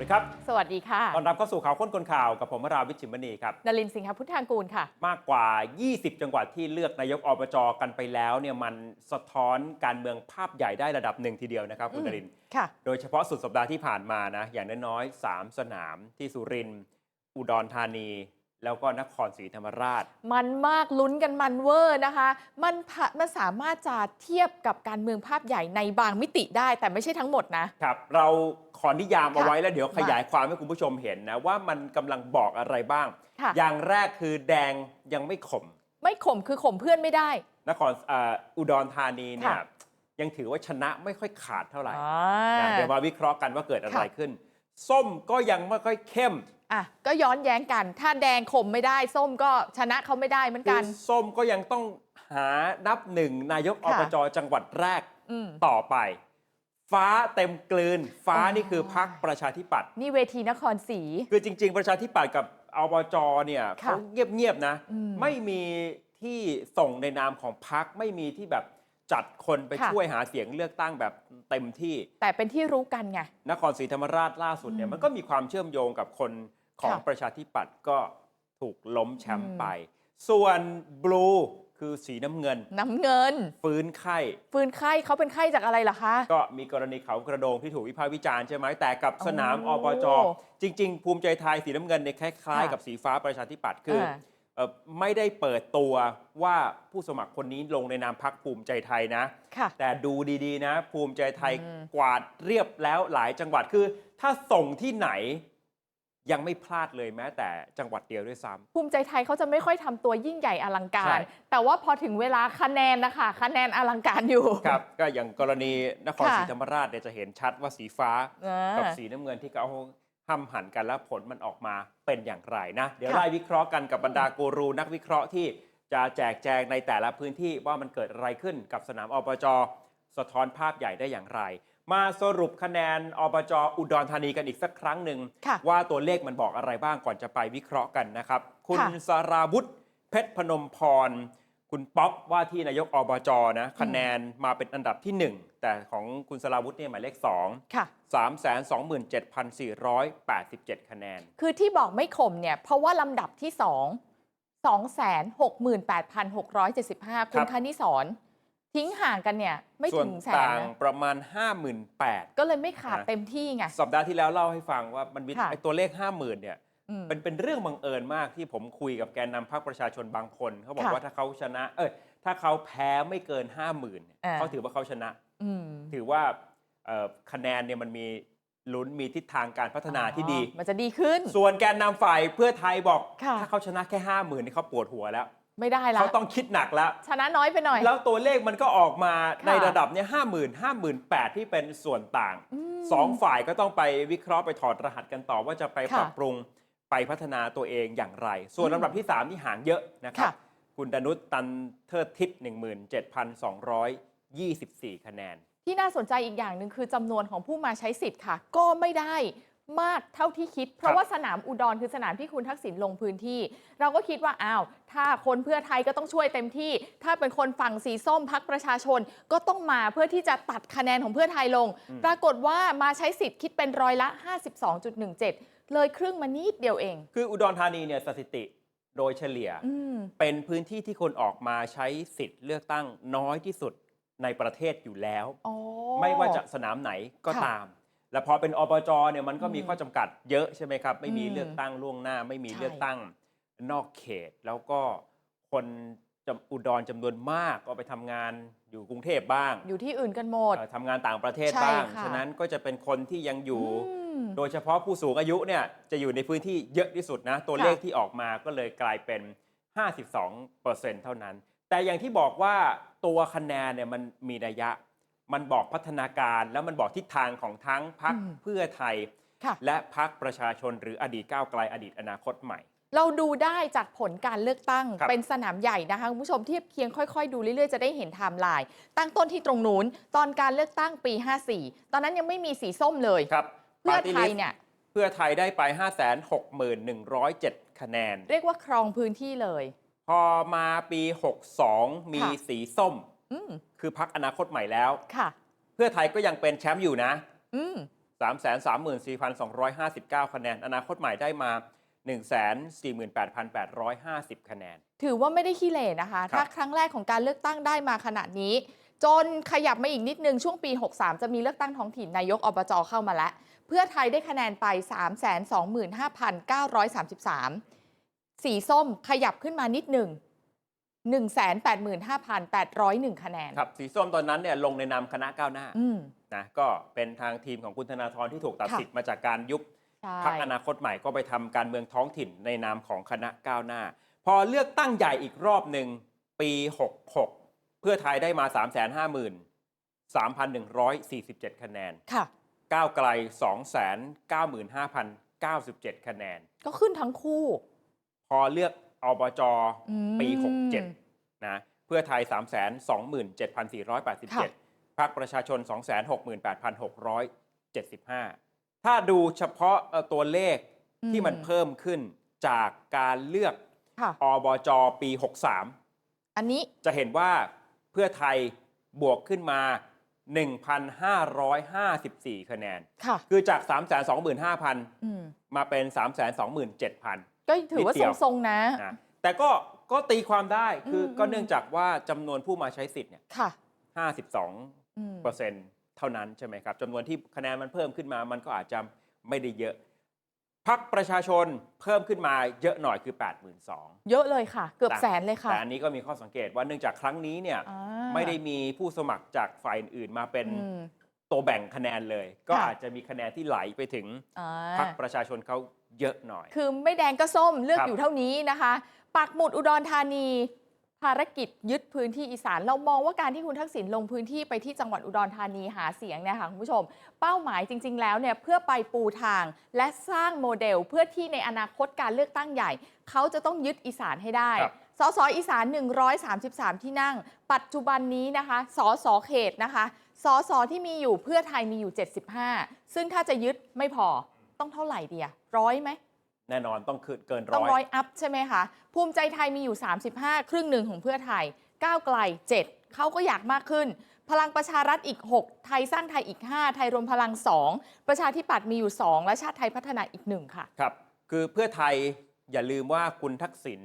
วัสดีครับ สวัสดีค่ะตอนรับเข้าสู่ข่าวค้นคนข่าวกับผมวราวิชชิมณีครับ นลินทร์สิงหพุทธางกูลค่ะ มากกว่า 20 จังหวัดที่เลือกนายกอบจกันไปแล้วเนี่ยมันสะท้อนการเมืองภาพใหญ่ได้ระดับหนึ่งทีเดียวนะครับคุณอืมนรินทร์ค่ะ โดยเฉพาะสุดสัปดาห์ที่ผ่านมานะ อย่างน้อยๆ3สนามที่สุรินทร์อุดรธานี แล้วก็นครศรีธรรมราช มันมากลุ้นกันมันเวอร์นะคะ มันพะมันสามารถจะเทียบกับการเมืองภาพใหญ่ในบางมิติได้แต่ไม่ใช่ทั้งหมดนะ ครับ เราขอนิยามเอาค่ะไว้แล้วเดี๋ยวขยายความให้คุณผู้ชมเห็นนะ ว่ามันกำลังบอกอะไรบ้าง ค่ะ อย่างแรกคือแดงยังไม่ขม ไม่ข่มคือข่มเพื่อนไม่ได้ นครเอ่ออุดรธานีเนี่ยค่ะ ยังถือว่าชนะไม่ค่อยขาดเท่าไหร่อ่นะาเดี๋ยวมาวิเคราะห์กันว่าเกิดอะไรค่ะ ขึ้น ส้มก็ยังไม่ค่อยเข้ม อะก็ย้อนแย้งกัน ถ้าแดงข่มไม่ได้ ส้มก็ชนะเขาไม่ได้เหมือนคืกัอนส้มก็ยังต้องหานับหนึ่งนายกอค่ะ บจจังหวัดแรกอืม ต่อไป ฟ้าเต็มกลืน ฟ้าอ๋อ นี่คือพักประชาธิปัตย์นี่เวทีนครศรี คือจริง ๆ ประชาธิปัตย์กับอบจเนี่ยค่ะเขาเงียบๆนะ อืมไม่มีที่ส่งในนามของพักไม่มีที่แบบจัดคนไปค่ะ ช่วยหาเสียงเลือกตั้งแบบเต็มที่ แต่เป็นที่รู้กันไง นครศรีธรรมราชล่าสุดเนี่ยอืมมันก็มีความเชื่อมโยงกับคน ของค่ะประชาธิปัตย์ก็ถูกล้มแชมอืป์มไป ส่วนบลูคือสีน้ำเงิน น้ำเงิน ฟื้นไข้ ฟืนไข้เขาเป็นไข้จากอะไรล่ะคะ ก็มีกรณีเขากระโดงที่ถูกวิพากษ์วิจารณ์ใช่ไหมแต่กับสนามโอ้อบจจริง ๆ ภูมิใจไทยสีน้ำเงินเนี่ยคล้ายๆค่ะกับสีฟ้าประชาธิปัตย์คืออาเอ่อไม่ได้เปิดตัวว่าผู้สมัครคนนี้ลงในนามพักภูมิใจไทยนะค่ะแต่ดูดีๆนะ ภูมิใจไทยอืมกวาดเรียบแล้วหลายจังหวัดคือ ถ้าส่งที่ไหน ยังไม่พลาดเลยแม้แต่จังหวัดเดียวด้วยซ้ำ ภูมิใจไทยเขาจะไม่ค่อยทำตัวยิ่งใหญ่อลังกาใช่ ร แต่ว่าพอถึงเวลาคะแนนนะคะคะแนนอลังการอยู่ ครับก็อย่างกรณีนครค่ะ ศรีธรรมราชเนี่ยจะเห็นชัดว่าสีฟ้า อ่า กับสีน้ำเงินที่เขาห้ำหันกันแล้วผลมันออกมาเป็นอย่างไรนะ เดี๋ยวค่ะ ไล่วิเคราะห์กันกับบรรดากูรูนักวิเคราะห์ที่จะแจกแจงในแต่ละพื้นที่ว่ามันเกิดอะไรขึ้นกับสนามอบจสะท้อนภาพใหญ่ได้อย่างไร มาสรุปคะแนนอบจอุดรธานีกันอีกสักครั้งหนึ่ง ค่ะว่าตัวเลขมันบอกอะไรบ้างก่อนจะไปวิเคราะห์กันนะครับ คุณค่ะสาราวุธเพชรพนมพร คุณป๊อปว่าที่นายกอบจนะคะแนนมาเป็นอันดับที่หนึ่งแต่ของคุณสาราวุธเนี่ยหมายเลขสองค่ะ327,487คะแนน คือที่บอกไม่ข่มเนี่ย เพราะว่าลำดับที่ 2 268,675 คุณคณิสอน ทิ้งห่างกันเนี่ย ไม่ส่วนถึงแสนต่างนะประมาณ 58,000 ก็เลยไม่ขาดนะ เต็มที่ไง สัปดาห์ที่แล้วเล่าให้ฟังว่ามันมีค่ะ ไอ้ตัวเลข 50,000เนี่ยอืมเป็นเป็นเรื่องบังเอิญมากที่ผมคุยกับแกนนำพรรคประชาชนบางคน เขาบอกค่ะว่าถ้าเขาชนะ เอ้ยถ้าเขาแพ้ไม่เกิน 50,000เนี่ยอ่า เขาถือว่าเขาชนะ อืมถือว่าเอ่อคะแนนเนี่ยมันมีลุ้นมีทิศทางการพัฒนาที่ดี อ๋อมันจะดีขึ้น ส่วนแกนนำฝ่ายเพื่อไทยบอก ค่ะ ถ้าเขาชนะแค่ 50,000นี่เขาปวดหัวแล้ว ไม่ได้ละเขาต้องคิดหนักแล้ว ชนะน้อยไปหน่อย แล้วตัวเลขมันก็ออกมาค่ะในระดับเนี้ยห้าหมื่นห้าหมื่นแปดที่เป็นส่วนต่างอืมสองฝ่ายก็ต้องไปวิเคราะห์ไปถอดรหัสกันต่อว่าจะไปค่ะปรับปรุงไปพัฒนาตัวเองอย่างไร ส่วนอืมลำดับที่ 3 ที่ห่างเยอะนะครับค่ะคุณดนุษตันเทิดทิศ17,224 คะแนน ที่น่าสนใจอีกอย่างหนึ่งคือจำนวนของผู้มาใช้สิทธิ์ค่ะ ก็ไม่ได้ มากเท่าที่คิด เพครัราะบว่าสนามอุดรคือสนามที่คุณทักษิณลงพื้นที่ เราก็คิดว่าอ้าวถ้าคนเพื่อไทยก็ต้องช่วยเต็มที่ ถ้าเป็นคนฝั่งสีส้มพักประชาชนก็ต้องมาเพื่อที่จะตัดคะแนนของเพื่อไทยลง ปรากฏว่ามาใช้สิทธิ์คิดเป็นร้อยละ 52.17 เลยครึ่งมานิดเดียวเอง คืออุดรธานีเนี่ยสถิติโดยเฉลี่ยอืมเป็นพื้นที่ที่คนออกมาใช้สิทธิ์เลือกตั้งน้อยที่สุดในประเทศอยู่แล้วอ๋อไม่ว่าจะสนามไหนก็ค่ะตาม แล้วพอเป็นอบจเนี่ยมันก็มีอืมข้อจำกัดเยอะใช่ไหมครับ ไม่มีอืมเลือกตั้งล่วงหน้า ไม่มีใช่ เลือกตั้งนอกเขต แล้วก็คนจำอุดรจำนวนมากก็ไปทำงานอยู่กรุงเทพบ้างอยู่ที่อื่นกันหมด เอ่อทำงานต่างประเทศใช่บ้าง ค่ะ ฉะนั้นก็จะเป็นคนที่ยังอยู่ อืม โดยเฉพาะผู้สูงอายุเนี่ยจะอยู่ในพื้นที่เยอะที่สุดนะ ตัวค่ะเลขที่ออกมาก็เลยกลายเป็น 52%เท่านั้น แต่อย่างที่บอกว่าตัวคะแนนเนี่ยมันมีนัยยะ มันบอกพัฒนาการแล้วมันบอกทิศทางของทั้งพักอืมเพื่อไทยค่ะและพักประชาชนหรืออดีตก้าวไกลอดีตอนาคตใหม่ เราดูได้จากผลการเลือกตั้งครับเป็นสนามใหญ่นะคะคุณผู้ชมเทียบเคียงค่อยๆ ดูเรื่อยๆ จะได้เห็นไทม์ไลน์ตั้งต้นที่ตรงนู้นตอนการเลือกตั้งปี 54 ตอนนั้นยังไม่มีสีส้มเลยครับเพื่อ Party ไทย List เนี่ยเพื่อไทยได้ไป 561,107 คะแนน เรียกว่าครองพื้นที่เลย พอมาปี 62 มีค่ะสีส้มอืม คือพักอนาคตใหม่แล้ว ค่ะ เพื่อไทยก็ยังเป็นแชมป์อยู่นะ อืม334,259 คะแนน อนาคตใหม่ได้มา 148,850 คะแนน ถือว่าไม่ได้ขี้เหร่นะคะครับถ้าครั้งแรกของการเลือกตั้งได้มาขนาดนี้ จนขยับมาอีกนิดนึง ช่วงปี 63 จะมีเลือกตั้งท้องถิ่นนายกอบจเข้ามาแล้ว เพื่อไทยได้คะแนนไป 325,933 สีส้มขยับขึ้นมานิดหนึ่ง 185,801 คะแนน ครับ สีส้มตอนนั้นเนี่ยลงในนามคณะก้าวหน้าอืม นะก็เป็นทางทีมของคุณธนาธรที่ถูกตัดค่ะ สิทธิ์มาจากการยุบ ใช่พรรคอนาคตใหม่ก็ไปทำการเมืองท้องถิ่นในนามของคณะก้าวหน้า พอเลือกตั้งใหญ่อีกรอบหนึ่งปี 66 เพื่อไทยได้มา 353,147 คะแนน ค่ะ ก้าวไกล 295,097 คะแนน ก็ขึ้นทั้งคู่ พอเลือก อบจอืมปี 67 นะ เพื่อไทย 327,487ค่ะพรรคประชาชน 268,675 ถ้าดูเฉพาะเอ่อตัวเลขที่มันอืมเพิ่มขึ้นจากการเลือกค่ะอบจปี 63 อันนี้จะเห็นว่าเพื่อไทยบวกขึ้นมา 1,554 คะแนนค่ะคือจาก 325,000อืมมาเป็น 327,000 ก็ถือว่านิดเดียว ทรงๆนะ นะแต่ก็ก็ตีความได้คืออมก็เนื่องจากว่าจำนวนผู้มาใช้สิทธิ์เนี่ยค่ะ52อืม เปอร์เซ็นต์เท่านั้นใช่ไหมครับจำนวนที่คะแนนมันเพิ่มขึ้นมา มันก็อาจจะไม่ได้เยอะพักประชาชนเพิ่มขึ้นมาเยอะหน่อยคือ 82,000 เยอะเลยค่ะ เกือบแต่แสนเลยค่ะแต่อันนี้ก็มีข้อสังเกตว่าเนื่องจากครั้งนี้เนี่ยอ่าไม่ได้มีผู้สมัครจากฝ่ายอื่นๆมาเป็นอืม ตัวแบ่งคะแนนเลย ก็ค่ะ อาจจะมีคะแนนที่ไหลไปถึงอ่า พักประชาชนเขา เยอะหน่อย คือไม่แดงก็ส้มเลือกครับ อยู่เท่านี้นะคะปักหมุดอุดรธานี ภารกิจยึดพื้นที่อีสานเรามองว่าการที่คุณทักษิณลงพื้นที่ไปที่จังหวัดอุดรธานีหาเสียงเนี่ยค่ะคุณผู้ชม เป้าหมายจริง ๆ แล้วเนี่ยเพื่อไปปูทางและสร้างโมเดลเพื่อที่ในอนาคตการเลือกตั้งใหญ่ เขาจะต้องยึดอีสานให้ได้ ครับ สสอีสาน 133 ที่นั่ง ปัจจุบันนี้นะคะ สสเขตนะคะ สสที่มีอยู่เพื่อไทยมีอยู่ 75 ซึ่งถ้าจะยึดไม่พอ ต้องเท่าไหร่เดียร้อยไหมแน่นอนต้องขึ้นเกินต้องร้ร้ออยยอัพใช่ไหมคะภูมิใจไทยมีอยู่ 35 ครึ่งหนึ่งของเพื่อไทยก้าวไกล 7 เขาก็อยากมากขึ้น พลังประชารัฐอีก 6 ไทยสร้างไทยอีก 5 ไทยรวมพลัง 2 ประชาธิปัตย์มีอยู่ 2 และชาติไทยพัฒนาอีก 1 ค่ะ ครับ คือเพื่อไทยอย่าลืมว่าคุณทักษิณ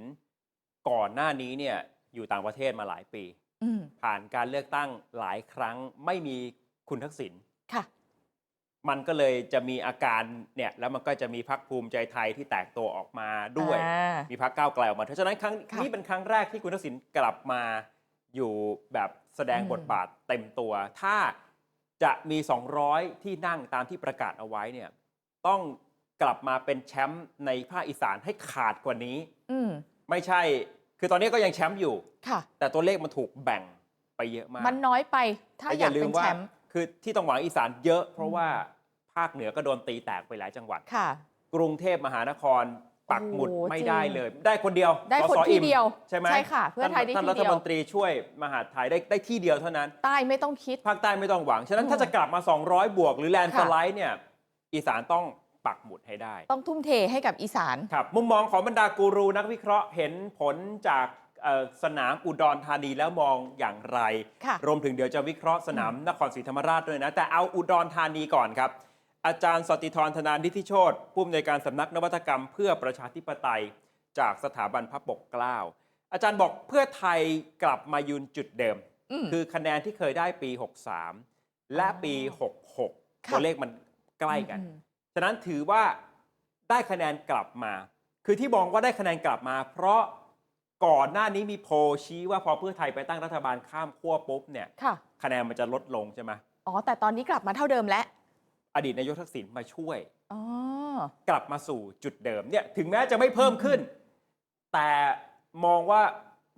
ก่อนหน้านี้เนี่ยอยู่ต่างประเทศมาหลายปีอืมผ่านการเลือกตั้งหลายครั้งไม่มีคุณทักษิณค่ะ มันก็เลยจะมีอาการเนี่ยแล้วมันก็จะมีพักภูมิใจไทยที่แตกตัวออกมาด้วย อ่ามีพักก้าวไกลออกมาเพราะฉะนั้นครั้งค่ะนี้เป็นครั้งแรกที่คุณทักษิณกลับมาอยู่แบบแสดงอืม บทบาทเต็มตัว ถ้าจะมี 200 ที่นั่งตามที่ประกาศเอาไว้เนี่ยต้องกลับมาเป็นแชมป์ในภาคอีสานให้ขาดกว่านี้ อืมไม่ใช่ คือตอนนี้ก็ยังแชมป์อยู่ ค่ะ แต่ตัวเลขมันถูกแบ่งไปเยอะมากมันน้อยไปถ้าแต่อยากเป็นแชมป์ คือที่ต้องหวังอีสานเยอะ เพราะว่าภาคเหนือก็โดนตีแตกไปหลายจังหวัด ค่ะ กรุงเทพมหานครปักหมุดโอ้โหไม่จริงได้เลย ได้คนเดียวได้คนสสที่อิ่มเดียวใช่ไหมใช่ค่ะเพื่อไทยได้ท่านที่รัฐเดียว มนตรีช่วยมหาดไทยได้ได้ที่เดียวเท่านั้น ใต้ไม่ต้องคิด ภาคใต้ไม่ต้องหวัง ฉะนั้นอืมถ้าจะกลับมา 200 บวก หรือแลนด์สค่ะไลด์เนี่ย อีสานต้องปักหมุดให้ได้ ต้องทุ่มเทให้กับอีสาน ครับ มุมมองของบรรดากูรูนักวิเคราะห์เห็นผลจากเอ่อ สนามอุดรธานีแล้วมองอย่างไรค่ะรวมถึงเดี๋ยวจะวิเคราะห์สนามนครศรีธรรมราชด้วยนะ แต่เอาอุดรธานีก่อนครับ อาจารย์สติธรธนานิธิโชตผู้อำนวยการสำนักนวัตกรรมเพื่อประชาธิปไตย จากสถาบันพระปกเกล้าอาจารย์บอกเพื่อไทยกลับมายืนจุดเดิมอืมคือคะแนนที่เคยได้ปี 63 และปี 66ค่ะตัวเลขมันใกล้กันอืมฉะนั้นถือว่าได้คะแนนกลับมา คือที่มองว่าได้คะแนนกลับมา เพราะ ก่อนหน้านี้มีโพลชี้ว่าพอเพื่อไทยไปตั้งรัฐบาลข้ามขั้วปุ๊บเนี่ยค่ะ คะแนนมันจะลดลงใช่ไหมอ๋อ แต่ตอนนี้กลับมาเท่าเดิมแล้ว อดีตนายกทักษิณมาช่วย อ๋อ กลับมาสู่จุดเดิมเนี่ยถึงแม้จะไม่เพิ่มขึ้น แต่มองว่า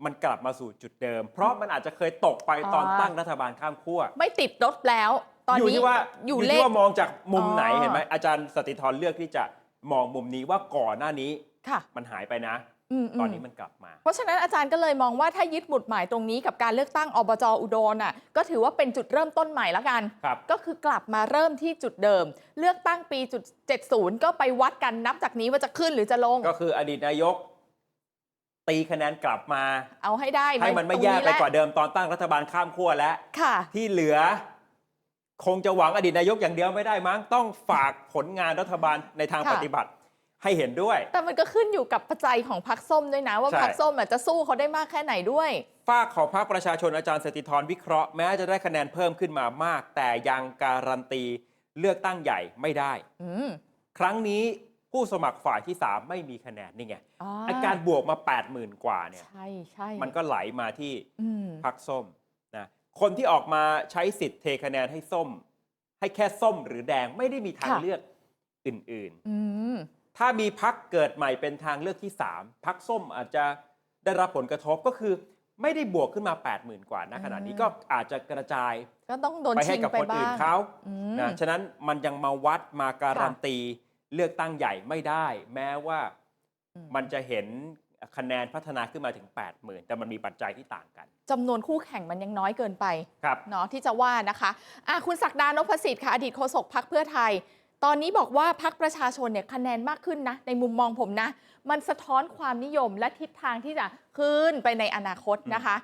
มันกลับมาสู่จุดเดิม เพราะมันอาจจะเคยตกไปตอนอ่า ตั้งรัฐบาลข้ามขั้ว ไม่ติดรถแล้ว ตอนอยู่นี้ที่ว่าอยู่อยู่เลที่ข ว่ามองจากมุมไหนอ๋อ เห็นไหมอาจารย์สติธรเลือกที่จะมองมุมนี้ว่าก่อนหน้านี้ค่ะ มันหายไปนะ อืม ตอนนี้มันกลับมา เพราะฉะนั้นอาจารย์ก็เลยมองว่าถ้ายึดหมุดหมายตรงนี้กับการเลือกตั้งอบจอุดรน่ะก็ถือว่าเป็นจุดเริ่มต้นใหม่แล้วกัน ครับ ก็คือกลับมาเริ่มที่จุดเดิม เลือกตั้งปีจุด70 ก็ไปวัดกันนับจากนี้ว่าจะขึ้นหรือจะลง ก็คืออดีตนายก ตีคะแนนกลับมา เอาให้ได้ให้มันไม่ตรงแย่ไปแหละกว่าเดิมตอนตั้งรัฐบาลข้ามขั้วแล้ว ค่ะ ที่เหลือ คงจะหวังอดีตนายกอย่างเดียวไม่ได้มั้ง ต้องฝากผลงานรัฐบาลในทางค่ะ ปฏิบัติ ให้เห็นด้วย แต่มันก็ขึ้นอยู่กับปัจจัยของพรรคส้มด้วยนะ ว่าใช่ พรรคส้มอาจจะสู้เขาได้มากแค่ไหนด้วย ฝากของพรรคประชาชนอาจารย์สติธรวิเคราะห์แม้จะได้คะแนนเพิ่มขึ้นมามาก แต่ยังการันตีเลือกตั้งใหญ่ไม่ได้ อืมครั้งนี้ผู้สมัครฝ่ายที่ 3 ไม่มีคะแนนนี่ไงอ๋ออาการบวกมา 80,000 กว่าเนี่ย ใช่ใช่มันก็ไหลมาที่อืมพรรคส้มนะคนที่ออกมาใช้สิทธิ์เทคะแนนให้ส้ม ให้แค่ส้มหรือแดงไม่ได้มีทางเลือกอื่นๆอืม ถ้ามีพักเกิดใหม่เป็นทางเลือกที่ 3 พักส้มอาจจะได้รับผลกระทบก็คือไม่ได้บวกขึ้นมา 80,000 กว่านะขณะนี้อืมก็อาจจะกระจายก็ต้องโดนไปชิให้งกับไปคนบ้าอื่นงเขาอืมนะฉะนั้นมันยังมาวัดมาการันตีเลือกตั้งใหญ่ไม่ได้ แม้ว่าอืมมันจะเห็นคะแนนพัฒนาขึ้นมาถึง 80,000 แต่มันมีปัจจัยที่ต่างกันจำนวนคู่แข่งมันยังน้อยเกินไปครับเนาะที่จะว่านะคะอะคุณศักดานพสิทธิ์ค่ะอดีตโฆษกพักเพื่อไทย ตอนนี้บอกว่าพักประชาชนเนี่ยคะแนนมากขึ้นนะ ในมุมมองผมนะ มันสะท้อนความนิยมและทิศทางที่จะขึ้นไปในอนาคตนะคะ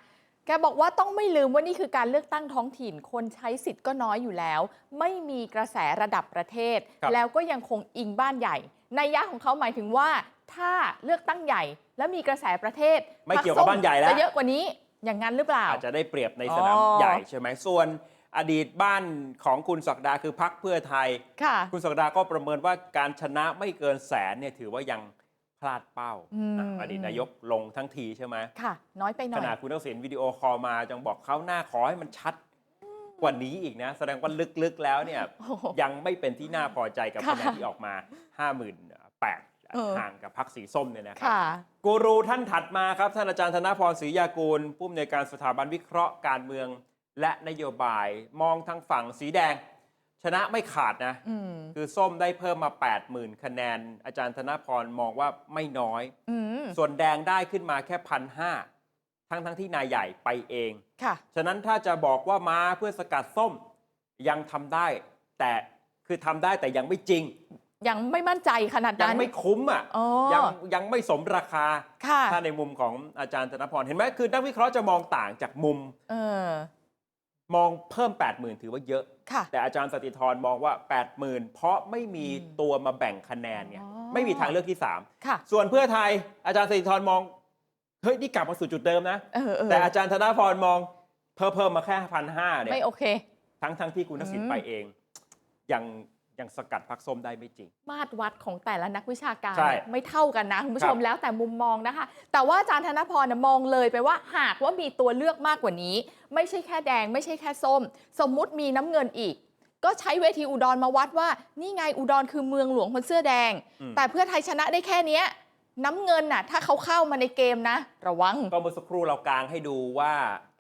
แกบอกว่าต้องไม่ลืมว่านี่คือการเลือกตั้งท้องถิ่น คนใช้สิทธิ์ก็น้อยอยู่แล้ว ไม่มีกระแสระดับประเทศครับแล้วก็ยังคงอิงบ้านใหญ่ในยยะของเขาหมายถึงว่าถ้าเลือกตั้งใหญ่ แล้วมีกระแสประเทศไม่เกี่ยวกับบ้านใหญ่แล้วจะเยอะกว่านี้อย่างนั้นหรือเปล่าอาจจะได้เปรียบในสนามอ๋อใหญ่ใช่ไหมส่วน อดีตบ้านของคุณศักดาคือพักเพื่อไทย ค่ะ คุณศักดาก็ประเมินว่าการชนะไม่เกินแสนเนี่ยถือว่ายังพลาดเป้าอืม อะอดีตนายกลงทั้งทีใช่ไหมค่ะ น้อยไปหน่ขอย นาดคุณทักษิณวิดีโอคอลมาจังบอกเขาหน้าขอให้มันชัดกว่านี้อีกนะ แสดงว่าลึกๆแล้วเนี่ย โอ้โห ยังไม่เป็นที่น่าพอใจกับค่ะคะแนนที่ออกมา5 8 0 0เออ0ห่างกับพักสีส้มเนี่ยนะครับ ค่ะ กูรูท่านถัดมาครับ ท่านอาจารย์ธนพรศรียากูลผู้อำนวยการสถาบันวิเคราะห์การเมือง และนโยบายมองทางฝั่งสีแดง ชนะไม่ขาดนะ อืมคือส้มได้เพิ่มมา 80,000 คะแนน อาจารย์ธนพรมองว่าไม่น้อย อืมส่วนแดงได้ขึ้นมาแค่พันห้าทั้งทั้งที่นายใหญ่ไปเอง ค่ะ ฉะนั้นถ้าจะบอกว่ามาเพื่อสกัดส้มยังทำได้ แต่คือทำได้แต่ยังไม่จริง ยังไม่มั่นใจขนาดยังนั้นไม่คุ้มอะอ๋อยังยังไม่สมราคา ค่ะถ้าในมุมของอาจารย์ธนพรเห็นไหมคือนักวิเคราะห์จะมองต่างจากมุม เออ มองเพิ่ม 80,000 ถือว่าเยอะ ค่ะแต่อาจารย์สติธรมองว่า 80,000 เพราะไม่มีอืมตัวมาแบ่งคะแนนไงอ๋อ ไม่มีทางเลือกที่ ค่ะ 3 ส่วนเพื่อไทยอาจารย์สติธรมองเฮ้ยนี่กลับมาสู่จุดเดิมนะ เออเออแต่อาจารย์ธนพรมองเพิ่มเพิ่มมาแค่พันห้าเนี่ยไม่โอเค ทั้งทั้งที่คุณทักษิณอืม ไปเอง ยัง ยังสกัดพักส้มได้ไม่จริง มาตรวัดของแต่ละนักวิชาการ ใช่เนี่ยไม่เท่ากันนะ คุณผู้ชมครับแล้วแต่มุมมองนะคะ แต่ว่าอาจารย์ธนพรน่ะมองเลยไปว่าหากว่ามีตัวเลือกมากกว่านี้ ไม่ใช่แค่แดง ไม่ใช่แค่ส้ม สมมุติมีน้ำเงินอีก ก็ใช้เวทีอุดรมาวัดว่า นี่ไงอุดรคือเมืองหลวงคนเสื้อแดง อืม แต่เพื่อไทยชนะได้แค่เนี้ยน้ำเงินน่ะถ้าเขาเข้ามาในเกมนะ ระวังก็เมื่อสักครู่เรากลางให้ดูว่า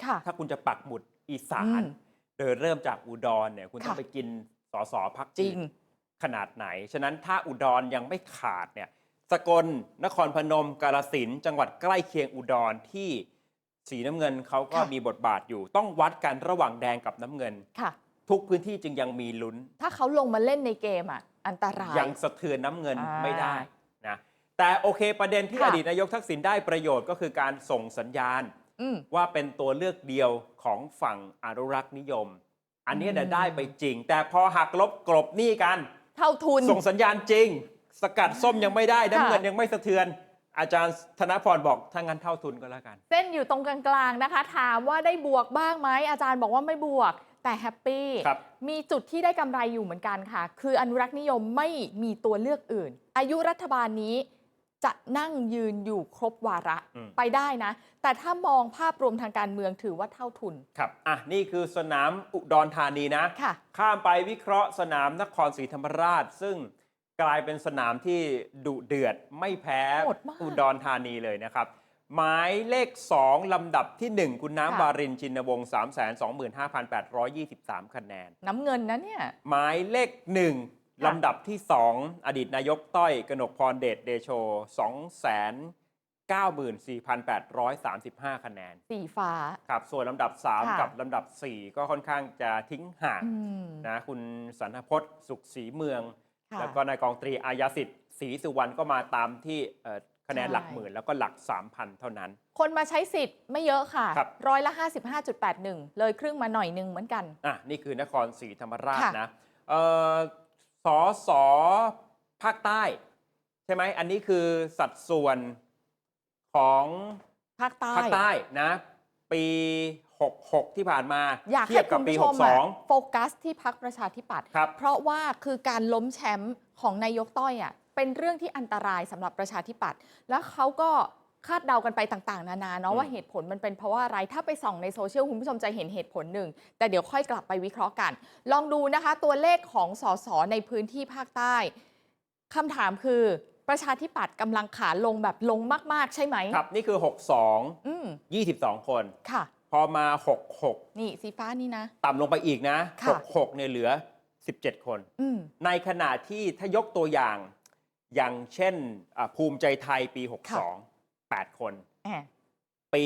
ค่ะ ถ้าคุณจะปักหมุดอีสาอืนมเดินเริ่มจากอุดรเนี่ยคุณต้องค่ะ ไปกิน สอสอพักจริงขนาดไหน ฉะนั้นถ้าอุดรยังไม่ขาดเนี่ยสกลนครพนมกาลสินธุ์จังหวัดใกล้เคียงอุดรที่สีน้ำเงินเขาก็ค่ะมีบทบาทอยู่ ต้องวัดกันระหว่างแดงกับน้ำเงินค่ะ ทุกพื้นที่จึงยังมีลุ้น ถ้าเขาลงมาเล่นในเกมอะอันตรายยังสะเทือนน้ำเงินอ่าไม่ได้นะแต่โอเคประเด็นที่ค่ะอดีตนายกทักษิณได้ประโยชน์ก็คือการส่งสัญญาณอืมว่าเป็นตัวเลือกเดียวของฝั่งอนุรักษ์นิยม อันนี้เนี่ยอืมได้ไปจริง แต่พอหักลบกลบหนี้กัน เท่าทุน ส่งสัญญาณจริง สกัดส้มยังไม่ได้น้ำค่ะเงินยังไม่สะเทือน อาจารย์ธนพรบอกถ้างั้นเท่าทุนก็แล้วกัน เส้นอยู่ตรงกลางๆนะคะ ถามว่าได้บวกบ้างไหมอาจารย์บอกว่าไม่บวกแต่แฮปปี้ครับมีจุดที่ได้กำไรอยู่เหมือนกันค่ะ คืออนุรักษ์นิยมไม่มีตัวเลือกอื่น อายุรัฐบาลนี้ จะนั่งยืนอยู่ครบวาระอืม ไปได้นะ แต่ถ้ามองภาพรวมทางการเมืองถือว่าเท่าทุนครับ อะ นี่คือสนามอุดรธานีนะ ค่ะ ข้ามไปวิเคราะห์สนามนครศรีธรรมราช ซึ่งกลายเป็นสนามที่ดุเดือดไม่แพ้โหดมากอุดรธานีเลยนะครับ หมายเลข 2 ลำดับที่ 1 คุณน้ำค่ะบารินชินวงศ์325,823 คะแนน น้ำเงินนะเนี่ย หมายเลข 1 ลำดับที่ 2 อดีตนายกต้อยกนกพรเดชเดโช 294,835 คะแนน สีฟ้า ครับ ส่วนลำดับค่ะ3กับลำดับ 4 ก็ค่อนข้างจะทิ้งห่างอืมนะคุณสันทพจน์ สุขศรีเมือง ค่ะ แล้วก็นายกองตรีอายาสิทธิ์ศรีสุวรรณก็มาตามที่เอ่อคะแนนใช่ หลักหมื่นแล้วก็หลัก 3,000 เท่านั้น คนมาใช้สิทธิ์ไม่เยอะค่ะ ครับ ร้อยละ 55.81 เลยครึ่งมาหน่อยหนึงเหมือนกัน อะนี่คือนครศรีธรรมราชค่ะ นะเอ่อ สอสอภาคใต้ใช่ไหมอันนี้คือสัดส่วนของภาคใต้ภาคใต้นะ ปี 66 ที่ผ่านมาอยากเทีให้บกัคุบณปีผู้ชมอะ62 โฟกัสที่พักประชาธิปัตย์ครับเพราะว่าคือการล้มแชมป์ของนายกต้อยอะเป็นเรื่องที่อันตรายสำหรับประชาธิปัตย์แล้วเขาก็ คาดเดากันไปต่างๆ นานาเนาะอืมว่าเหตุผลมันเป็นเพราะว่าอะไร ถ้าไปส่องในโซเชียลคุณผู้ชมจะเห็นเหตุผลหนึ่ง แต่เดี๋ยวค่อยกลับไปวิเคราะห์กัน ลองดูนะคะ ตัวเลขของสสในพื้นที่ภาคใต้คำถามคือประชาธิปัตย์กำลังขาลงแบบลงมาก ๆ ใช่ไหมครับ นี่คืออืม62 22 คนค่ะ พอมา 66 นี่สีฟ้านี่นะ ต่ำลงไปอีกนะ ค่ะ 66เนี่ยเหลือ 17 คน อืม ในขณะที่ถ้ายกตัวอย่างอย่างเช่นอะภูมิใจไทยปี ค่ะ 62 8 คน แหมปี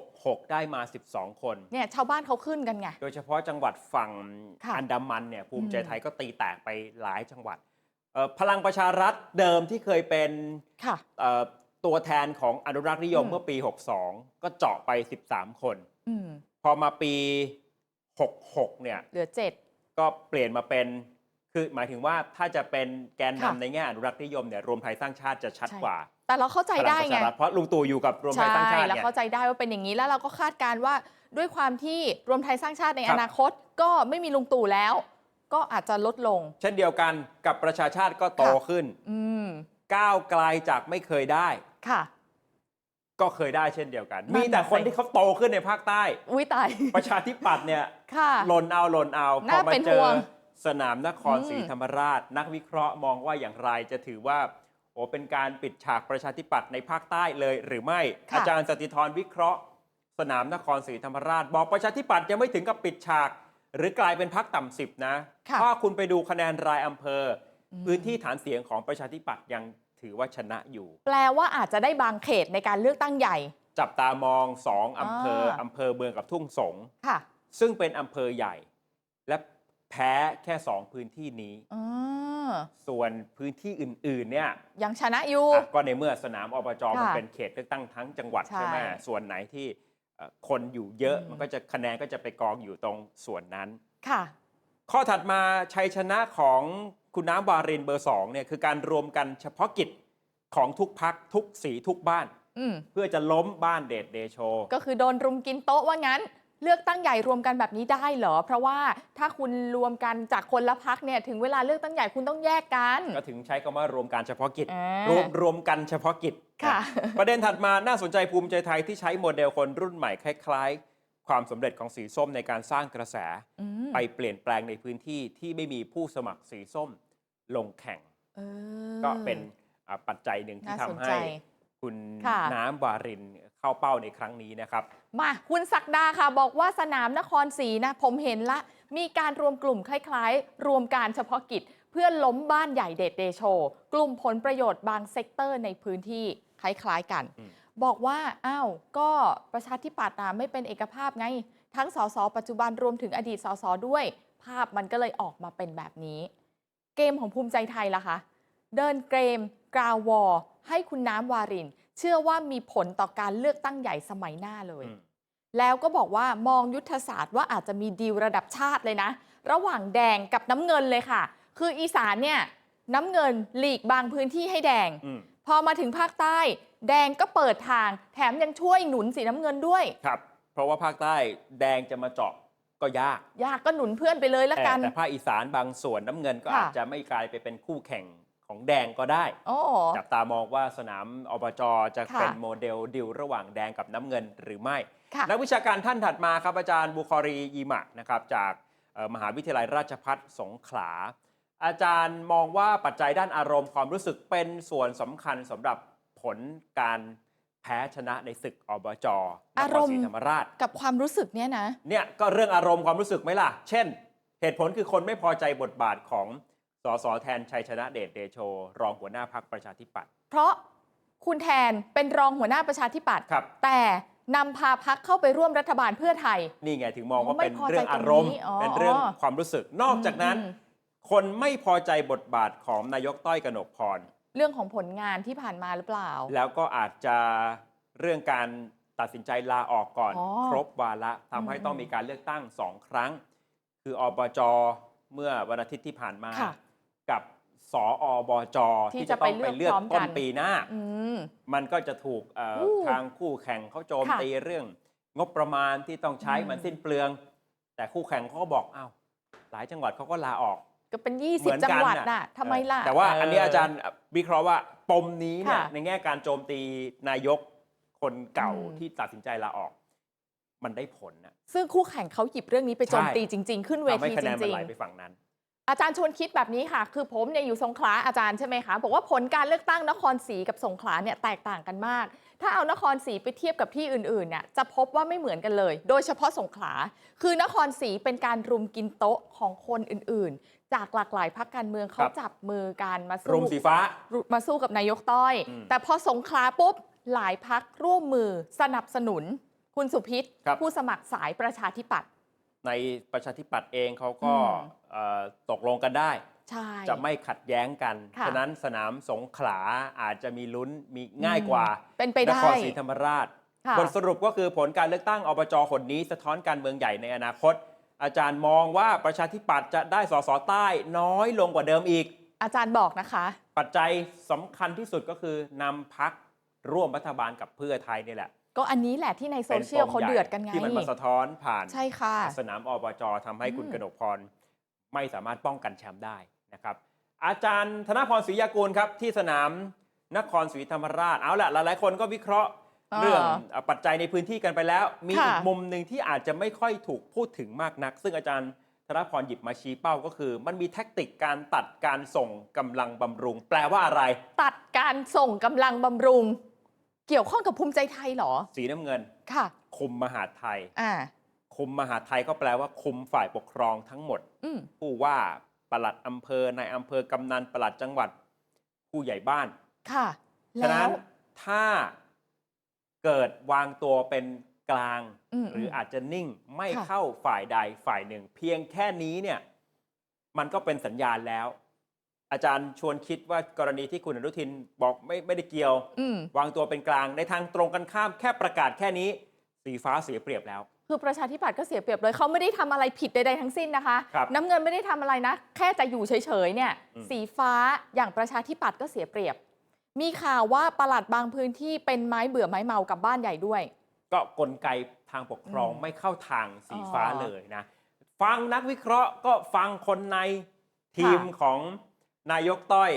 66 ได้มา 12 คน เนี่ยชาวบ้านเขาขึ้นกันไง โดยเฉพาะจังหวัดฝั่งค่ะอันดามันเนี่ยภูมิใจอืมไทยก็ตีแตกไปหลายจังหวัดเอ่อพลังประชารัฐเดิมที่เคยเป็นค่ะ เอ่อตัวแทนของอนุรักษ์นิยมอืม เมื่อปี 62 ก็เจาะไป 13 คน อืมพอมาปี 66 เนี่ย เหลือเจ็ดก็เปลี่ยนมาเป็น คือหมายถึงว่าถ้าจะเป็นแกนค่ะนำในแง่อนุรักษ์นิยมเนี่ยรวมไทยสร้างชาติจะชัดใช่กว่าแต่เราเข้าใจพลัได้ประไง ชารัฐเพราะลุงตู่อยู่กับรวมไทยใช่สร้างชาติแล้วเนี่ย เข้าใจได้ว่าเป็นอย่างนี้แล้วเราก็คาดการณ์ว่าด้วยความที่รวมไทยสร้างชาติในครัอบ นาคตก็ไม่มีลุงตู่แล้ว ก็อาจจะลดลง เช่นเดียวกันกับประชาชาติก็โตค่ะ ขึ้น อืมก้าวไกลจากไม่เคยได้ ค่ะ ก็เคยได้เช่นเดียวกัน นั่นมีแต่น่ะคนสิ ที่เขาโตขึ้นในภาคใต้ อุ้ยตาย ประชาธิปัตย์เนี่ยค่ะ หล่นเอาหล่นเอาพอน่ามาเป็นเจห่อวง สนามนครอืมศรีธรรมราช นักวิเคราะห์มองว่าอย่างไรจะถือว่า โอ้เป็นการปิดฉากประชาธิปัตย์ในภาคใต้เลยหรือไม่อาจารย์สติธรวิเคราะห์ สนามนครศรีธรรมราช บอกประชาธิปัตย์ยังไม่ถึงกับปิดฉาก หรือกลายเป็นพักต่ำสิบนะค่ะ ถ้าคุณไปดูคะแนนรายอำเภออมพื้นที่ฐานเสียงของประชาธิปัตย์ยังถือว่าชนะอยู่ แปลว่าอาจจะได้บางเขตในการเลือกตั้งใหญ่ จับตามองสองอำเภออ่าอำเภอเมืองกับทุ่งสง ค่ะ ซึ่งเป็นอำเภอใหญ่ และแพ้แค่สองพื้นที่นี้อ๋อส่วนพื้นที่อื่นๆเนี่ยยังชนะอยู่ อะก็ในเมื่อสนามอบจค่ะมันเป็นเขตเลือกตั้งทั้งจังหวัดใช่ใช่ไหมส่วนไหนที่เอ่อคนอยู่เยอะอืม มันก็จะคะแนนก็จะไปกองอยู่ตรงส่วนนั้น ค่ะ ข้อถัดมาชัยชนะของคุณน้ำวารินเบอร์สองเนี่ยคือการรวมกันเฉพาะกิจของทุกพักทุกสีทุกบ้าน อืมเพื่อจะล้มบ้านเดชเดโช ก็คือโดนรุมกินโต๊ะว่างั้น เลือกตั้งใหญ่รวมกันแบบนี้ได้เหรอ เพราะว่าถ้าคุณรวมกันจากคนละพักเนี่ยถึงเวลาเลือกตั้งใหญ่คุณต้องแยกกัน ก็ถึงใช้คำว่ารวมการเฉพาะกิจอ่ารวมรวมกันเฉพาะกิจค่ะนประเด็นถัดมาน่าสนใจภูมิใจไทยที่ใช้โมเดลคนรุ่นใหม่คล้ายๆ ความสำเร็จของสีส้มในการสร้างกระแสอืมไปเปลี่ยนแปลงในพื้นที่ที่ไม่มีผู้สมัครสีส้มลงแข่งเออก็เป็นอ่าปัจจัยหนึ่งที่น่าสนทำใจให้คุณค่ะน้ำวารินเข้าเป้าในครั้งนี้นะครับ มาคุณศักดาค่ะบอกว่าสนามนครศรีนะ ผมเห็นละ มีการรวมกลุ่มคล้ายๆ รวมการเฉพาะกิจ เพื่อล้มบ้านใหญ่เดชเดโช กลุ่มผลประโยชน์บางเซกเตอร์ในพื้นที่คล้ายๆกันอืมบอกว่าอ้าวก็ประชาธิปัตย์อะไม่เป็นเอกภาพไง ทั้งสสปัจจุบันรวมถึงอดีตสสด้วย ภาพมันก็เลยออกมาเป็นแบบนี้ เกมของภูมิใจไทยล่ะคะ เดินเกมกราววอร์ให้คุณน้ำวาริน เชื่อว่ามีผลต่อการเลือกตั้งใหญ่สมัยหน้าเลยอืม แล้วก็บอกว่ามองยุทธศาสตร์ว่าอาจจะมีดีลระดับชาติเลยนะ ระหว่างแดงกับน้ำเงินเลยค่ะ คืออีสานเนี่ยน้ำเงินหลีกบางพื้นที่ให้แดง อืมพอมาถึงภาคใต้ แดงก็เปิดทาง แถมยังช่วยหนุนสีน้ำเงินด้วย ครับ เพราะว่าภาคใต้แดงจะมาเจาะก็ยากยากก็หนุนเพื่อนไปเลยละแต่กัน แต่ภาคอีสานบางส่วนน้ำเงินก็ค่ะ อาจจะไม่กลายไปเป็นคู่แข่ง ของแดงก็ได้ โอ้ จับตามองว่าสนามอบจจะค่ะเป็นโมเดลดิวระหว่างแดงกับน้ำเงินหรือไม่ ค่ะ นักวิชาการท่านถัดมาครับ อาจารย์บุคอรียีมะนะครับจากเอ่อมหาวิทยาลัยราชภัฏสงขลา อาจารย์มองว่าปัจจัยด้านอารมณ์ความรู้สึกเป็นส่วนสำคัญสำหรับผลการแพ้ชนะในศึกอบจนอาครรมณ์ ศรีธรรมราช กับความรู้สึกเนี่ยนะ เนี่ยก็เรื่องอารมณ์ความรู้สึกไหมล่ะ เช่น เหตุผลคือคนไม่พอใจบทบาทของ สสแทนชัยชนะเดชเดโช รองหัวหน้าพักประชาธิปัตย์ เพราะคุณแทนเป็นรองหัวหน้าประชาธิปัตย์ครับ แต่นำพาพักเข้าไปร่วมรัฐบาลเพื่อไทย นี่ไงถึงมองว่าอ๋อไม่เป็นพอใจเรื่องอารมณ์ตรงนี้อ๋อเป็นเรื่องความรู้สึก นอกจากนั้น อืม คนไม่พอใจบทบาทของนายกต้อยกนกพร เรื่องของผลงานที่ผ่านมาหรือเปล่า แล้วก็อาจจะเรื่องการตัดสินใจลาออกก่อน อ๋อครบวาระทำให้อืมต้องมีการเลือกตั้งสองครั้ง คืออบจเมื่อวันอาทิตย์ที่ผ่านมา ค่ะ กับสอบจที่ที่จะจะต้องไปไปเลืเลืออกกพร้อมกัน ต้นปีหน้า อืม มันก็จะถูกเอ่ออู้ทางคู่แข่งเขาโจมค่ะตีเรื่อง งบประมาณที่ต้องใช้อืม มันสิ้นเปลือง แต่คู่แข่งเขาก็บอกอ้าวหลายจังหวัดเขาก็ลาออก ก็เป็น เหมือน20 จักังนหวัดน่ะ น่ะทำไมล่ะ แต่ว่าอันนี้เอาจารย์วิเคราะห์ว่าปมนี้เนี่ยค่ะในแง่การโจมตีนายกคนเก่าอืม ที่ตัดสินใจลาออก มันได้ผลนะซึ่งคู่แข่งเขาหยิบเรื่องนี้ไปโจมใช่ตีจริง ๆ ขึ้นเวทำให้ทีคะจแนนมันริง ไหลๆไปฝั่งนั้น อาจารย์ชวนคิดแบบนี้ค่ะ คือผมเนี่ยอยู่สงขลาอาจารย์ใช่ไหมคะ บอกว่าผลการเลือกตั้งนครศรีกับสงขลาเนี่ยแตกต่างกันมาก ถ้าเอานครศรีไปเทียบกับที่อื่นๆเนี่ยจะพบว่าไม่เหมือนกันเลย โดยเฉพาะสงขลา คือนครศรีเป็นการรุมกินโต๊ะของคนอื่นๆ จากหลากหลายพรรคการเมืองเขาครับจับมือกันมารุสู้มสีฟ้า มาสู้กับนายกต้อยอืมแต่พอสงขลาปุ๊บหลายพักร่วมมือสนับสนุน คุณสุพิษครับผู้สมัครสายประชาธิปัตย์ในประชาธิปัตย์เองเขาก็อืมเอ่อตกลงกันได้ ใช่ จะไม่ขัดแย้งกัน ค่ะฉะนั้นสนามสงขลาอาจจะมีลุ้นมีง่ายกว่าเป็นไปนได้ ครศรีธรรมราช ค่ะ บทสรุปก็คือผลการเลือกตั้งอบจคนนี้ สะท้อนการเมืองใหญ่ในอนาคต อาจารย์มองว่าประชาธิปัตย์จะได้สสใต้น้อยลงกว่าเดิมอีก อาจารย์บอกนะคะ ปัจจัยสำคัญที่สุดก็คือนำพักร่วมรัฐบาลกับเพื่อไทยนี่แหละก็อันนี้แหละที่ในโซเชียลป็นปมเขาเดือดกันไง ที่มันมาสะท้อนผ่าน ใช่ค่ะ สนามอบจทำให้คุณอืม กนกพร ไม่สามารถป้องกันแชมป์ได้นะครับอาจารย์ธนพรศรียากูลครับที่สนามนครศรีธรรมราชเอาละหลายๆ คนก็วิเคราะห์อ่าเรื่องเอ่อปัจจัยในพื้นที่กันไปแล้ว มีค่ะอีกมุมหนึ่งที่อาจจะไม่ค่อยถูกพูดถึงมากนัก ซึ่งอาจารย์ธนพรหยิบมาชี้เป้าก็คือ มันมีแท็กติกการตัดการส่งกำลังบำรุง แปลว่าอะไร ตัดการส่งกำลังบำรุง เกี่ยวข้องกับภูมิใจไทยเหรอ สีน้ำเงินค่ะ คุมมหาดไทยอ่า คุมมหาดไทยก็แปลว่าคุมฝ่ายปกครองทั้งหมด อืมผู้ว่าปลัดอำเภอนายอำเภอกำนันปลัดจังหวัด ผู้ใหญ่บ้าน ค่ะ ฉะแล้นั้วนถ้าเกิดวางตัวเป็นกลางอืมหรืออาจจะนิ่งไม่ค่ะ เข้าฝ่ายใดฝ่ายหนึ่ง เพียงแค่นี้เนี่ยมันก็เป็นสัญญาณแล้ว อาจารย์ชวนคิดว่ากรณีที่คุณอนุทินบอกไม่ไม่ได้เกี่ยว อืม วางตัวเป็นกลางในทางตรงกันข้ามแค่ประกาศแค่นี้ สีฟ้าเสียเปรียบแล้ว คือประชาธิปัตย์ก็เสียเปรียบเลยเขาไม่ได้ทำอะไรผิดใดๆทั้งสิ้นนะคะ ครับน้ำเงินไม่ได้ทำอะไรนะ แค่จะอยู่เฉยๆเนี่ย อืม สีฟ้าอย่างประชาธิปัตย์ก็เสียเปรียบ มีข่าวว่าปลัดบางพื้นที่เป็นไม้เบื่อไม้เมากับบ้านใหญ่ด้วย ก็กลไกทางปกครองอืมไม่เข้าทางสีฟ้าอ๋อเลยนะ ฟังนักวิเคราะห์ก็ฟังคนในทีมค่ะของนายกต้อย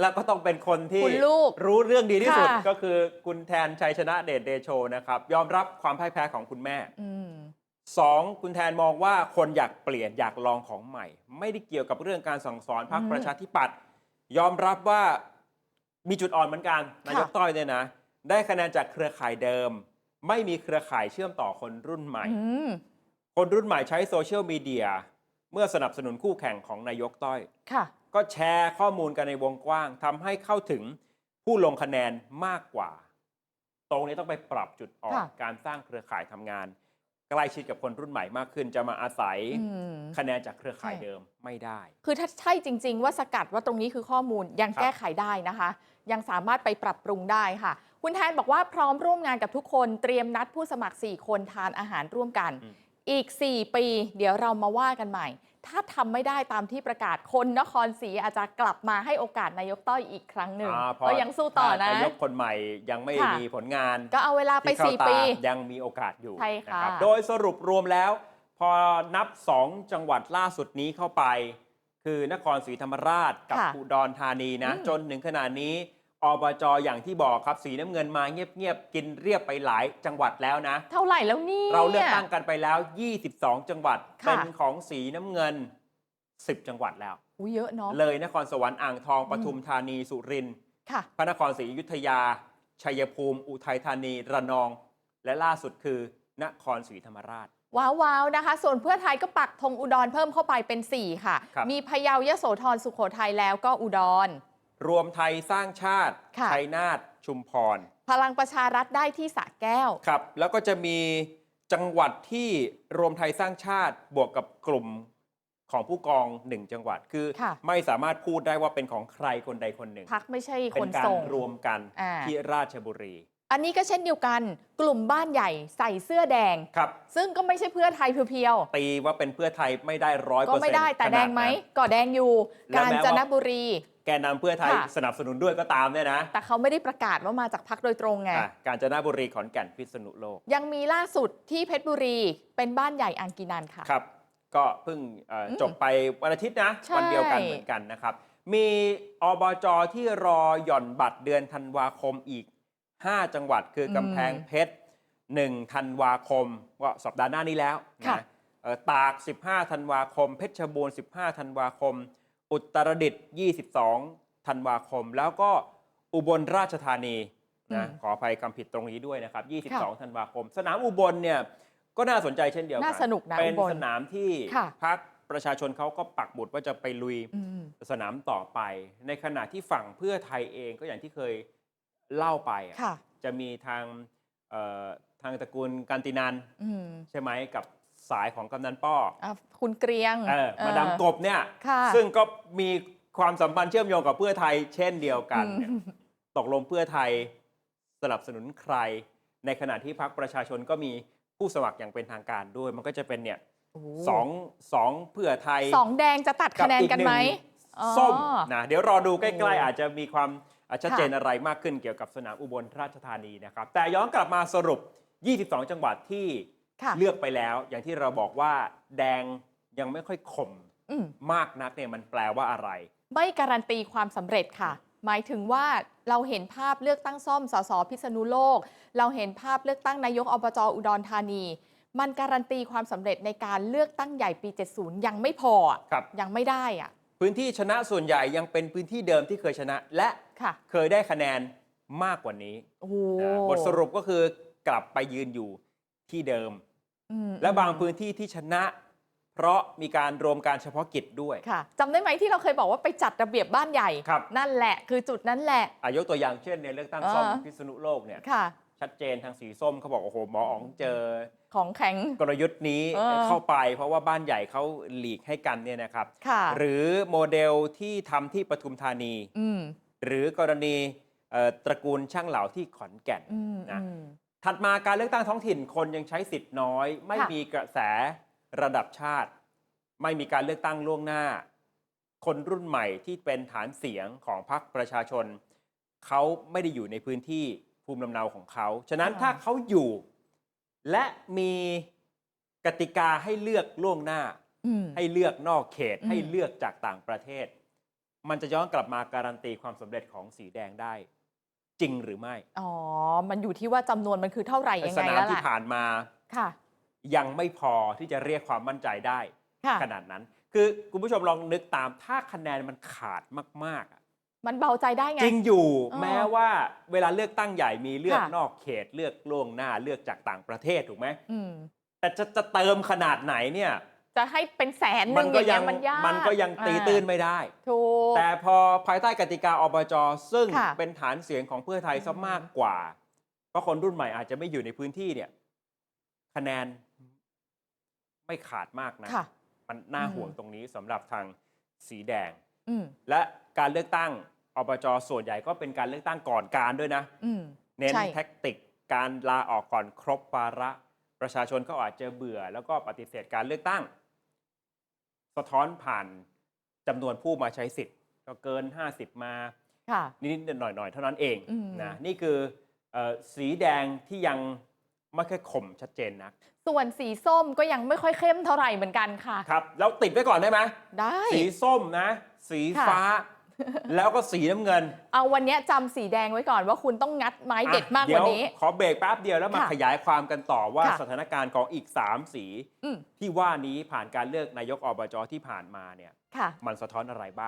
แล้วก็ต้องเป็นคนที่คุณลูกรู้เรื่องดีที่สุดค่ะ ก็คือคุณแทนชัยชนะเดชเดโชนะครับ ยอมรับความพ่ายแพ้ของคุณแม่ อืม สองคุณแทนมองว่าคนอยากเปลี่ยนอยากลองของใหม่ ไม่ได้เกี่ยวกับเรื่องการสั่งสอนพรรคอืมประชาธิปัตย์ยอมรับว่ามีจุดอ่อนเหมือนกันค่ะนายกต้อยเนี่ยนะ ได้คะแนนจากเครือข่ายเดิม ไม่มีเครือข่ายเชื่อมต่อคนรุ่นใหม่อืมคนรุ่นใหม่ใช้โซเชียลมีเดียเมื่อสนับสนุนคู่แข่งของนายกต้อยค่ะก็แชร์ข้อมูลกันในวงกว้างทำให้เข้าถึงผู้ลงคะแนนมากกว่า ตรงนี้ต้องไปปรับจุดอ่อนค่ะการสร้างเครือข่ายทำงาน ใกล้ชิดกับคนรุ่นใหม่มากขึ้น จะมาอาศัยอืม คะแนนจากเครือข่ายใช่ เดิมไม่ได้ คือถ้าใช่จริง ๆ ว่าสกัดว่าตรงนี้คือข้อมูลยังครับ แก้ไขได้นะคะ ยังสามารถไปปรับปรุงได้ค่ะ คุณแทนบอกว่าพร้อมร่วมงานกับทุกคนเตรียมนัดผู้สมัคร 4 คนทานอาหารร่วมกันอืมอีก 4 ปี เดี๋ยวเรามาว่ากันใหม่ ถ้าทำไม่ได้ตามที่ประกาศคนนครศรีอาจจะกลับมาให้โอกาสนายกต้อยอีกครั้งหนึ่งอ่าเพราะก็ยังสู้ต่อนะถ้านายกคนใหม่ยังไม่ค่ะมีผลงาน ก็เอาเวลาไปที่เข้า4ตาปี ยังมีโอกาสอยู่ใช่ค่ะนะครับโดยสรุปรวมแล้ว พอนับ 2 จังหวัดล่าสุดนี้เข้าไป คือนครศรีธรรมราชกับค่ะอุดรธานีนะอืมจนถึงขณะนี้ อบจอย่างที่บอกครับสีน้ำเงินมาเงียบๆกินเรียบไปหลายจังหวัดแล้วนะ เท่าไหร่แล้วเนี่ยเราเลือกตั้งกันไปแล้ว 22 จังหวัดค่ะเป็นของสีน้ำเงิน 10 จังหวัดแล้วอุ้ยเยอะเนาะเลยนครสวรรค์อ่างทองอืมปทุมธานีสุรินทร์ค่ะพระนครศรีอยุธยา ชัยภูมิ อุทัยธานี ระนอง และล่าสุดคือนครศรีธรรมราชว้าวๆนะคะ ส่วนเพื่อไทยก็ปักธงอุดรเพิ่มเข้าไปเป็น 4 ค่ะครับมีพะเยายโสธรสุโขทัยแล้วก็อุดร รวมไทยสร้างชาติ ค่ะ ชัยนาทชุมพร พลังประชารัฐได้ที่สระแก้ว ครับ แล้วก็จะมีจังหวัดที่รวมไทยสร้างชาติบวกกับกลุ่มของผู้กองหนึ่งจังหวัดคือค่ะ ไม่สามารถพูดได้ว่าเป็นของใครคนใดคนหนึ่ง พักไม่ใช่คเป็นนการส่ง รวมกันอ่า ที่ราชบุรี อันนี้ก็เช่นเดียวกันกลุ่มบ้านใหญ่ใส่เสื้อแดง ครับ ซึ่งก็ไม่ใช่เพื่อไทยเพียวตีว่าเป็นเพื่อไทยไม่ได้ร้อยๆ เปก็อร์เซ็นต์ไม่ได้แต่แดงไหมก็แดงอยู่และกาญแม้ว่าจนบุรี แกนนำเพื่อไทยค่ะ สนับสนุนด้วยก็ตามเนี่ยนะแต่เขาไม่ได้ประกาศว่ามาจากพักโดยตรงไง อะกาญจนบุรีขอนแก่นพิษณุโลก ยังมีล่าสุดที่เพชรบุรีเป็นบ้านใหญ่อังกินันค่ะ ครับ ก็เพิ่งเอ่ออมจบไปวันอาทิตย์นะ ใช่ วันเดียวกันเหมือนกันนะครับ มีอบจที่รอหย่อนบัตรเดือนธันวาคมอีก 5 จังหวัดคืออมกำแพงเพชร1ธันวาคมก็สัปดาห์หน้านี้แล้วค่ะนะเอ่อตาก 15 ธันวาคม เพชรบูรณ์ 15 ธันวาคม อุตรดิตถ์22 ธันวาคม แล้วก็อุบลราชธานีนะขออภัยคำผิดตรงนี้ด้วยนะครับ22 ธันวาคม สนามอุบลเนี่ยก็น่าสนใจเช่นเดียวกัน่าสนุกนะเป็นอุบล สนามที่ค่ะ พักประชาชนเขาก็ปักหมุดว่าจะไปลุยอืม สนามต่อไป ในขณะที่ฝั่งเพื่อไทยเองก็อย่างที่เคย เล่าไปอะค่ะ จะมีทางเอ่อทางตระกูลการตินันอืมใช่ไหมกับสายของกำนันป้ออะคุณเกรียงเออมาดามกบเนี่ยค่ะ ซึ่งก็มีความสัมพันธ์เชื่อมโยงกับเพื่อไทยเช่นเดียวกันเนี่ย อืม ตกลงเพื่อไทยสนับสนุนใคร ในขณะที่พรรคประชาชนก็มีผู้สมัครอย่างเป็นทางการด้วย มันก็จะเป็นเนี่ยโอ้สองสองเพื่อไทยสองแดงจะตัดคะแนนกันไหมอีอ๋อ ส้มนะเดี๋ยวรอดูใกโอ้ล้ ๆ อาจจะมีความอะ ชัดเจนค่ะอะไรมากขึ้นเกี่ยวกับสนามอุบลราชธานีนะครับ แต่ย้อนกลับมาสรุป 22 จังหวัดที่ค่ะเลือกไปแล้ว อย่างที่เราบอกว่าแดงยังไม่ค่อยคมอืมมากนักเนี่ยมันแปลว่าอะไร ไม่การันตีความสำเร็จค่ะ หมายถึงว่าเราเห็นภาพเลือกตั้งซ่อมสสพิษณุโลก เราเห็นภาพเลือกตั้งนายกอบจอุดรธานี มันการันตีความสำเร็จในการเลือกตั้งใหญ่ปี 70 ยังไม่พออะครับยังไม่ได้อะพื้นที่ชนะส่วนใหญ่ยังเป็นพื้นที่เดิมที่เคยชนะ และค่ะ เคยได้คะแนนมากกว่านี้โอ้โหอ่าบทสรุปก็คือกลับไปยืนอยู่ที่เดิมอืมและบางพื้นที่ที่ชนะเพราะมีการรวมการเฉพาะกิจด้วยค่ะจำได้ไหมที่เราเคยบอกว่าไปจัดระเบียบบ้านใหญ่ครับนั่นแหละคือจุดนั้นแหละอายกตัวอย่างเช่นในเลือกตั้งซ่อมอ่าพิษณุโลกเนี่ยค่ะชัดเจนทางสีส้มเขาบอกโอ้โหหมออ๋องเจอของแข็งกลยุทธ์นี้เออเข้าไป เพราะว่าบ้านใหญ่เขาหลีกให้กันเนี่ยนะครับค่ะหรือโมเดลที่ทำที่ปทุมธานีอืม หรือกรณีเอ่อตระกูลช่างเหลาที่ขอนแก่นอืมนะอืมถัดมาการเลือกตั้งท้องถิ่นคนยังใช้สิทธิ์น้อย ไม่ค่ะมีกระแสระดับชาติ ไม่มีการเลือกตั้งล่วงหน้า คนรุ่นใหม่ที่เป็นฐานเสียงของพรรคประชาชน เขาไม่ได้อยู่ในพื้นที่ภูมิลำเนาของเขา ฉะนั้นค่ะถ้าเขาอยู่ และมีกติกาให้เลือกล่วงหน้าอืมให้เลือกนอกเขตอืมให้เลือกจากต่างประเทศ มันจะย้อนกลับมาการันตีความสำเร็จของสีแดงได้ จริงหรือไม่อ๋อ มันอยู่ที่ว่าจำนวนมันคือเท่าไหร่ยังสไงนามแล้วที่ล่ะ ผ่านมา ค่ะ ยังไม่พอที่จะเรียกความมั่นใจได้ ค่ะ ขนาดนั้น คือคุณผู้ชมลองนึกตามถ้าคะแนนมันขาดมากๆอะมันเบาใจได้ไง จริงอยู่เออแม้ว่าเวลาเลือกตั้งใหญ่มีเลือกค่ะ นอกเขตเลือกล่วงหน้าเลือกจากต่างประเทศถูกไหม อืม แต่จะจะเติมขนาดไหนเนี่ย จะให้เป็นแสนหมันึ่งก็อย่างยัเงี้ยมันยากมันก็ยังตีตื้นไม่ได้ ถูก แต่พอภายใต้กติกาอบจ ซึ่งค่ะเป็นฐานเสียงของเพื่อไทยซะอืมมากกว่า เพราะคนรุ่นใหม่อาจจะไม่อยู่ในพื้นที่เนี่ย คะแนนไม่ขาดมากนะค่ะมันน่าอืมห่วงตรงนี้สำหรับทางสีแดงอืมและการเลือกตั้งอบจ ส่วนใหญ่ก็เป็นการเลือกตั้งก่อนการด้วยนะอืมเน้นใช่แท็กติกการลาออกก่อนครบวาระประชาชนก็อาจจะเบื่อแล้วก็ปฏิเสธการเลือกตั้ง สะท้อนผ่านจำนวนผู้มาใช้สิทธิ์ ก็เกิน 50 มา ค่ะ นิดๆหน่อยๆ เท่านั้นเองอืม นะนี่คือเออสีแดงที่ยังไม่ค่อยคมชัดเจนนะส่วนสีส้มก็ยังไม่ค่อยเข้มเท่าไหร่เหมือนกันค่ะ ครับแล้วติดไว้ก่อนได้ไหมได้ สีส้มนะ สีค่ะ ฟ้า แล้วก็สีน้ำเงิน เอาวันเนี้ยจำสีแดงไว้ก่อนว่าคุณต้องงัดไม้เด็ดมากกว่านี้เดี๋ยขอเบรกแป๊บเดียวแล้วมาค่ะขยายความกันต่อว่าค่ะสถานการณ์ของอีก 3 สี อืม ที่ว่านี้ผ่านการเลือกนายกอบจที่ผ่านมาเนี่ย ค่ะ มันสะท้อนอะไรบ้าง